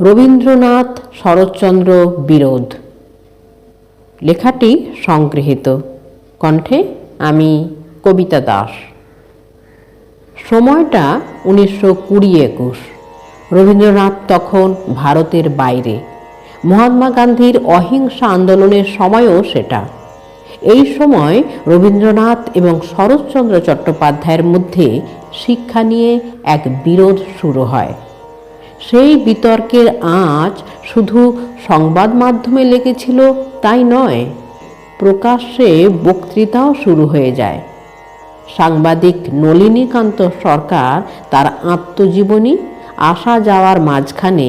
রবীন্দ্রনাথ শরৎচন্দ্র বিরোধ। লেখাটি সংগৃহীত। কণ্ঠে আমি কবিতা দাস। সময়টা উনিশশো কুড়ি একুশ। রবীন্দ্রনাথ তখন ভারতের বাইরে। মহাত্মা গান্ধীর অহিংসা আন্দোলনের সময়ও সেটা। এই সময় রবীন্দ্রনাথ এবং শরৎচন্দ্র চট্টোপাধ্যায়ের মধ্যে শিক্ষা নিয়ে এক বিরোধ শুরু হয়। সেই বিতর্কের আঁচ শুধু সংবাদ মাধ্যমে লেগেছিল, তাই নয়, প্রকাশ্যে বক্তৃতাও শুরু হয়ে যায়। সাংবাদিক নলিনীকান্ত সরকার তার আত্মজীবনী, আসা যাওয়ার মাঝখানে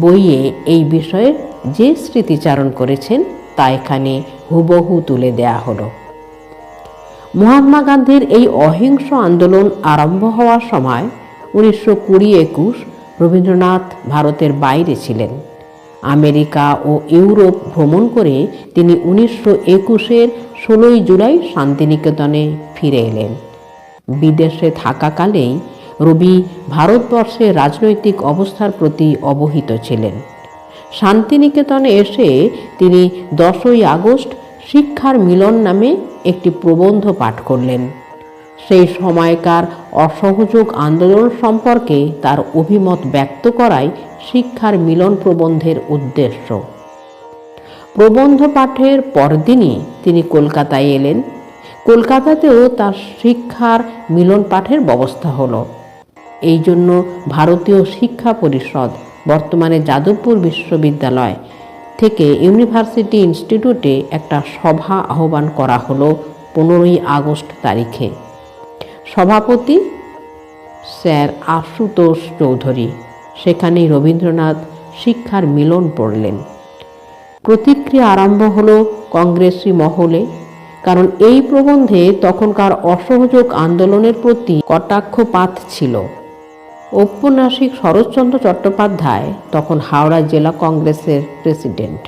বইয়ে এই বিষয়ে যে স্মৃতিচারণ করেছেন, তা এখানে হুবহু তুলে দেয়া হলো। মহাত্মা গান্ধীর এই অহিংস আন্দোলন আরম্ভ হওয়ার সময় উনিশশো কুড়ি একুশ রবীন্দ্রনাথ ভারতের বাইরে ছিলেন। আমেরিকা ও ইউরোপ ভ্রমণ করে তিনি উনিশশো একুশের ষোলোই জুলাই শান্তিনিকেতনে ফিরে এলেন। বিদেশে থাকাকালেই রবি ভারতবর্ষের রাজনৈতিক অবস্থার প্রতি অবহিত ছিলেন। শান্তিনিকেতনে এসে তিনি দশই আগস্ট শিক্ষার মিলন নামে একটি প্রবন্ধ পাঠ করলেন। সেই সময়কার অসহযোগ আন্দোলন সম্পর্কে তার অভিমত ব্যক্ত করাই শিক্ষার মিলন প্রবন্ধের উদ্দেশ্য। প্রবন্ধ পাঠের পরদিনই তিনি কলকাতায় এলেন। কলকাতাতেও তার শিক্ষার মিলন পাঠের ব্যবস্থা হলো। এই জন্য ভারতীয় শিক্ষা পরিষদ বর্তমানে যাদবপুর বিশ্ববিদ্যালয় থেকে ইউনিভার্সিটি ইনস্টিটিউটে একটা সভা আহ্বান করা হলো পনেরোই আগস্ট তারিখে। সভাপতি স্যার আশুতোষ চৌধুরী। সেখানেই রবীন্দ্রনাথ শিক্ষার মিলন পড়লেন। প্রতিক্রিয়া আরম্ভ হলো কংগ্রেসি মহলে, কারণ এই প্রবন্ধে তখনকার অসহযোগ আন্দোলনের প্রতি কটাক্ষপাত ছিল। ঔপন্যাসিক শরৎচন্দ্র চট্টোপাধ্যায় তখন হাওড়া জেলা কংগ্রেসের প্রেসিডেন্ট।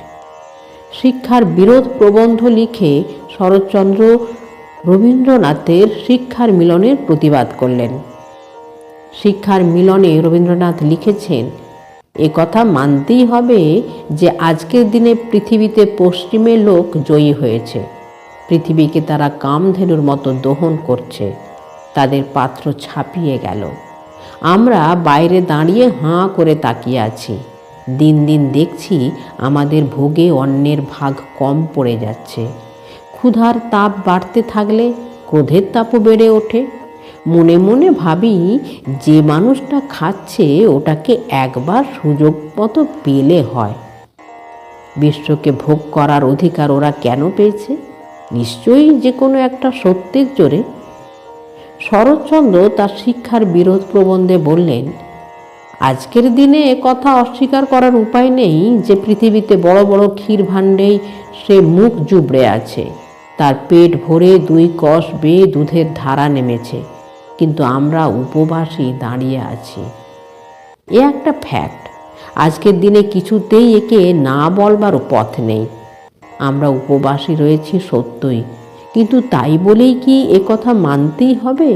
শিক্ষার বিরোধ প্রবন্ধ লিখে শরৎচন্দ্র রবীন্দ্রনাথের শিক্ষার মিলনের প্রতিবাদ করলেন। শিক্ষার মিলনে রবীন্দ্রনাথ লিখেছেন, এ কথা মানতেই হবে যে আজকের দিনে পৃথিবীতে পশ্চিমের লোক জয়ী হয়েছে। পৃথিবীকে তারা কামধেনুর মতো দহন করছে। তাদের পাত্র ছাপিয়ে গেল। আমরা বাইরে দাঁড়িয়ে হাঁ করে তাকিয়ে আছি। দিন দিন দেখছি আমাদের ভোগে অন্যের ভাগ কম পড়ে যাচ্ছে। ক্ষুধার তাপ বাড়তে থাকলে ক্রোধের তাপও বেড়ে ওঠে। মনে মনে ভাবি, যে মানুষটা খাচ্ছে ওটাকে একবার সুযোগ মতো পেলে হয়। বিশ্বকে ভোগ করার অধিকার ওরা কেন পেয়েছে? নিশ্চয়ই যে কোনো একটা সত্যের জোরে। শরৎচন্দ্র তার শিক্ষার বিরোধ প্রবন্ধে বললেন, আজকের দিনে কথা অস্বীকার করার উপায় নেই যে পৃথিবীতে বড় বড় ক্ষীর ভাণ্ডেই সে মুখ জুবড়ে আছে। তার পেট ভরে দুই কষ বেয়ে দুধের ধারা নেমেছে, কিন্তু আমরা উপবাসী দাঁড়িয়ে আছি। এ একটা ফ্যাক্ট আজকের দিনে কিছুতেই একে না বলবার পথ নেই। আমরা উপবাসী রয়েছি সত্যই, কিন্তু তাই বলেই কি এ কথা মানতেই হবে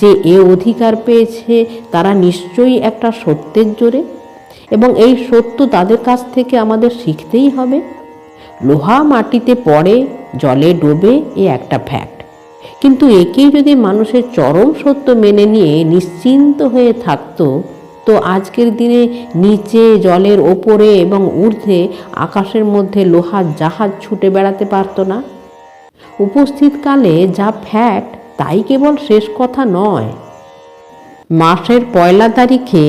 যে এ অধিকার পেয়েছে তারা নিশ্চয়ই একটা সত্যের জোরে? এবং এই সত্য তাদের কাছ থেকে আমাদের শিখতেই হবে। লোহা মাটিতে পড়ে জলে ডোবে এ একটা ফ্যাক্ট কিন্তু একেই যদি মানুষের চরম সত্য মেনে নিয়ে নিশ্চিন্ত হয়ে থাকতো, তো আজকের দিনে নিচে, জলের ওপরে এবং ঊর্ধ্বে আকাশের মধ্যে লোহার জাহাজ ছুটে বেড়াতে পারতো না। উপস্থিতকালে যা ফ্যাক্ট তাই কেবল শেষ কথা নয়। মাসের পয়লা তারিখে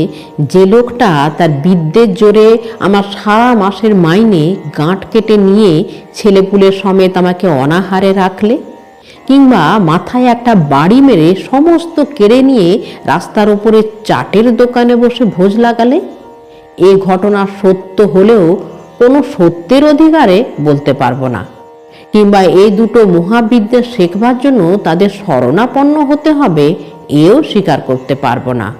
যে লোকটা তার বিদ্যের জোরে আমার সারা মাসের মাইনে গাঁট কেটে নিয়ে ছেলেপুলের সমেত আমাকে অনাহারে রাখলে, কিংবা মাথায় একটা বাড়ি মেরে সমস্ত কেড়ে নিয়ে রাস্তার উপরে চাটের দোকানে বসে ভোজ লাগালে, এ ঘটনা সত্য হলেও কোনো সত্যের অধিকারে বলতে পারব না। কিংবা এই দুটো মহাবিদ্যা শেখবার জন্য তাদের শরণাপন্ন হতে হবে এও স্বীকার করতে পারব না।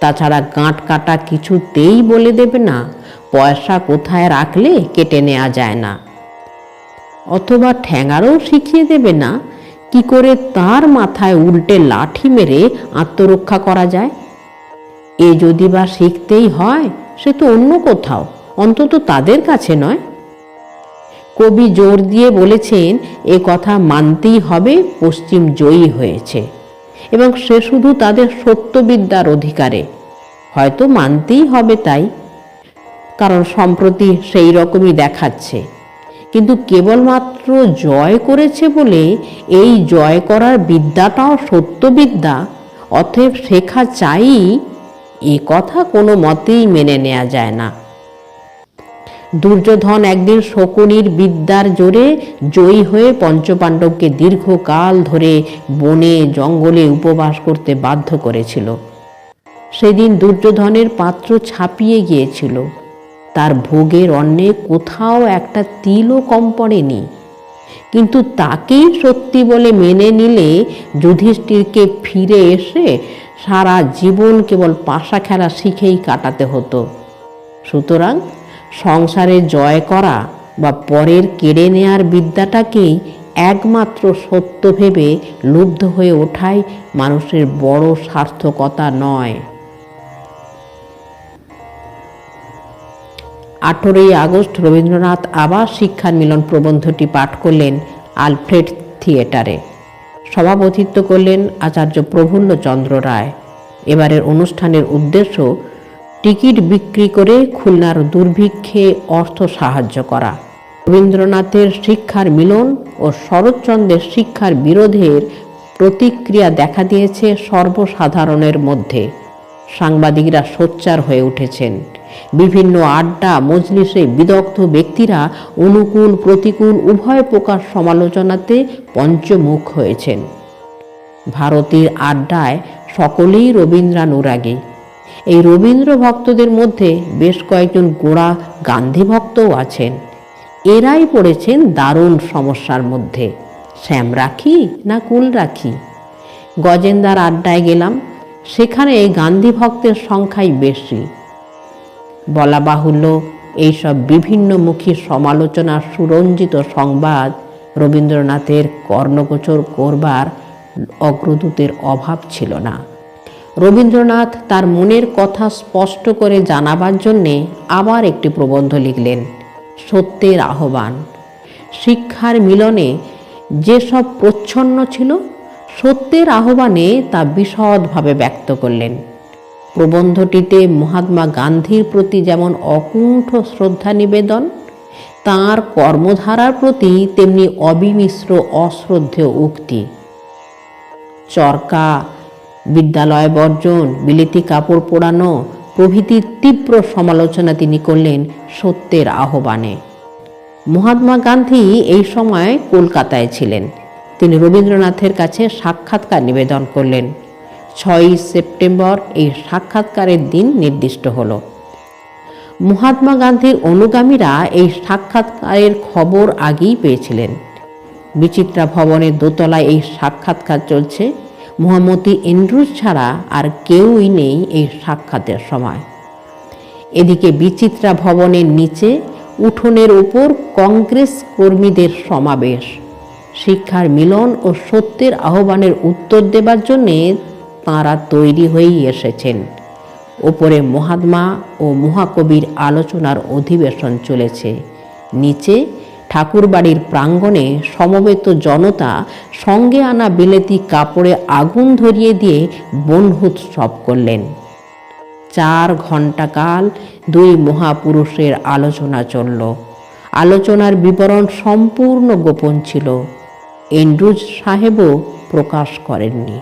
তাছাড়া গাঁট কাটা কিছুতেই বলে দেবে না, পয়সা কোথায় রাখলে কেটে নেওয়া যায় না। অথবা ঠ্যাঙারও শিখিয়ে দেবে না, কি করে তার মাথায় উল্টে লাঠি মেরে আত্মরক্ষা করা যায়। এ যদি বা শিখতেই হয়, সে তো অন্য কোথাও, অন্তত তাদের কাছে নয়। কবি জোর দিয়ে বলেছেন, এ কথা মানতেই হবে, পশ্চিম জয়ী হয়েছে। এবং সে শুধু তাদের সত্যবিদ্যার অধিকারে। হয়তো মানতেই হবে তাই, কারণ সম্প্রতি সেই রকমই দেখাচ্ছে। কিন্তু কেবলমাত্র জয় করেছে বলে এই জয় করার বিদ্যাটাও সত্যবিদ্যা, অতএব শেখা চাই, এ কথা কোনো মতেই মেনে নেওয়া যায় না। দুর্যোধন একদিন শকুনির বিদ্যার জোরে জয়ী হয়ে পঞ্চপাণ্ডবকে দীর্ঘকাল ধরে বনে জঙ্গলে উপবাস করতে বাধ্য করেছিল। সেদিন দুর্যোধনের পাত্র ছাপিয়ে গিয়েছিল। তার ভোগের অন্নে কোথাও একটা তিলও কম পড়েনি। কিন্তু তাকেই সত্যি বলে মেনে নিলে যুধিষ্ঠিরকে ফিরে এসে সারা জীবন কেবল পাশা খেলা শিখেই কাটাতে হতো। সুতরাং সংসারে জয় করা বা পরের কেড়ে নেয়ার বিদ্যাটাকেই একমাত্র সত্য ভেবে লুব্ধ হয়ে ওঠাই মানুষের বড় সার্থকতা নয়। আঠেরোই আগস্ট রবীন্দ্রনাথ আবার শিক্ষার মিলন প্রবন্ধটি পাঠ করলেন আলফ্রেড থিয়েটারে। সভাপতিত্ব করলেন আচার্য প্রফুল্লচন্দ্র রায়। এবারের অনুষ্ঠানের উদ্দেশ্য টিকিট বিক্রি করে খুলনার দুর্ভিক্ষে অর্থ সাহায্য করা। রবীন্দ্রনাথের শিক্ষার মিলন ও শরৎচন্দ্রের শিক্ষার বিরোধের প্রতিক্রিয়া দেখা দিয়েছে সর্বসাধারণের মধ্যে। সাংবাদিকরা সোচ্চার হয়ে উঠেছেন। বিভিন্ন আড্ডা, মজলিসে বিদগ্ধ ব্যক্তিরা অনুকূল, প্রতিকূল, উভয় প্রকার সমালোচনাতে পঞ্চমুখ হয়েছেন। ভারতের আড্ডায় সকলেই রবীন্দ্রানুরাগী। এই রবীন্দ্র ভক্তদের মধ্যে বেশ কয়েকজন গোড়া গান্ধী ভক্তও আছেন। এরাই পড়েছেন দারুণ সমস্যার মধ্যে। শ্যাম রাখি না কুল রাখি গজেন্দার আড্ডায় গেলাম, সেখানে গান্ধী ভক্তের সংখ্যাই বেশি। বলা বাহুল্য, এইসব বিভিন্নমুখী সমালোচনার সুরঞ্জিত সংবাদ রবীন্দ্রনাথের কর্ণগোচর করবার অগ্রদূতের অভাব ছিল না। রবীন্দ্রনাথ তার মনের কথা স্পষ্ট করে জানাবার জন্যে আবার একটি প্রবন্ধ লিখলেন, সত্যের আহ্বান। শিক্ষার মিলনে যেসব প্রচ্ছন্ন ছিল, সত্যের আহ্বানে তা বিশদভাবে ব্যক্ত করলেন। প্রবন্ধটিতে মহাত্মা গান্ধীর প্রতি যেমন অকুণ্ঠ শ্রদ্ধা নিবেদন, তাঁর কর্মধারার প্রতি তেমনি অবিমিশ্র অশ্রদ্ধেয় উক্তি। চরকা বিদ্যালয় বর্জন, বিলেতি কাপড় পোড়ানো প্রভৃতির তীব্র সমালোচনা তিনি করলেন সত্যের আহ্বানে। মহাত্মা গান্ধী এই সময় কলকাতায় ছিলেন। তিনি রবীন্দ্রনাথের কাছে সাক্ষাৎকার নিবেদন করলেন। ছয়ই সেপ্টেম্বর এই সাক্ষাৎকারের দিন নির্দিষ্ট হল। মহাত্মা গান্ধীর অনুগামীরা এই সাক্ষাৎকারের খবর আগেই পেয়েছিলেন। বিচিত্রা ভবনের দোতলায় এই সাক্ষাৎকার চলছে। মোহাম্মতি এন্ড্রুজ ছাড়া আর কেউই নেই এই সাক্ষাতের সময়। এদিকে বিচিত্রা ভবনের নিচে উঠোনের উপর কংগ্রেস কর্মীদের সমাবেশ। শিক্ষার মিলন ও সত্যের আহ্বানের উত্তর দেবার জন্যে তাঁরা তৈরি হয়েই এসেছেন। ওপরে মহাত্মা ও মহাকবির আলোচনার অধিবেশন চলেছে। নিচে ঠাকুরবাড়ির প্রাঙ্গণে সমবেত জনতা সঙ্গে আনা বিলেতি কাপড়ে আগুন ধরিয়ে দিয়ে বনহুৎসব করলেন। চার ঘণ্টাকাল দুই মহাপুরুষের আলোচনা চলল। আলোচনার বিবরণ সম্পূর্ণ গোপন ছিল। এন্ড্রুজ সাহেবও প্রকাশ করেননি।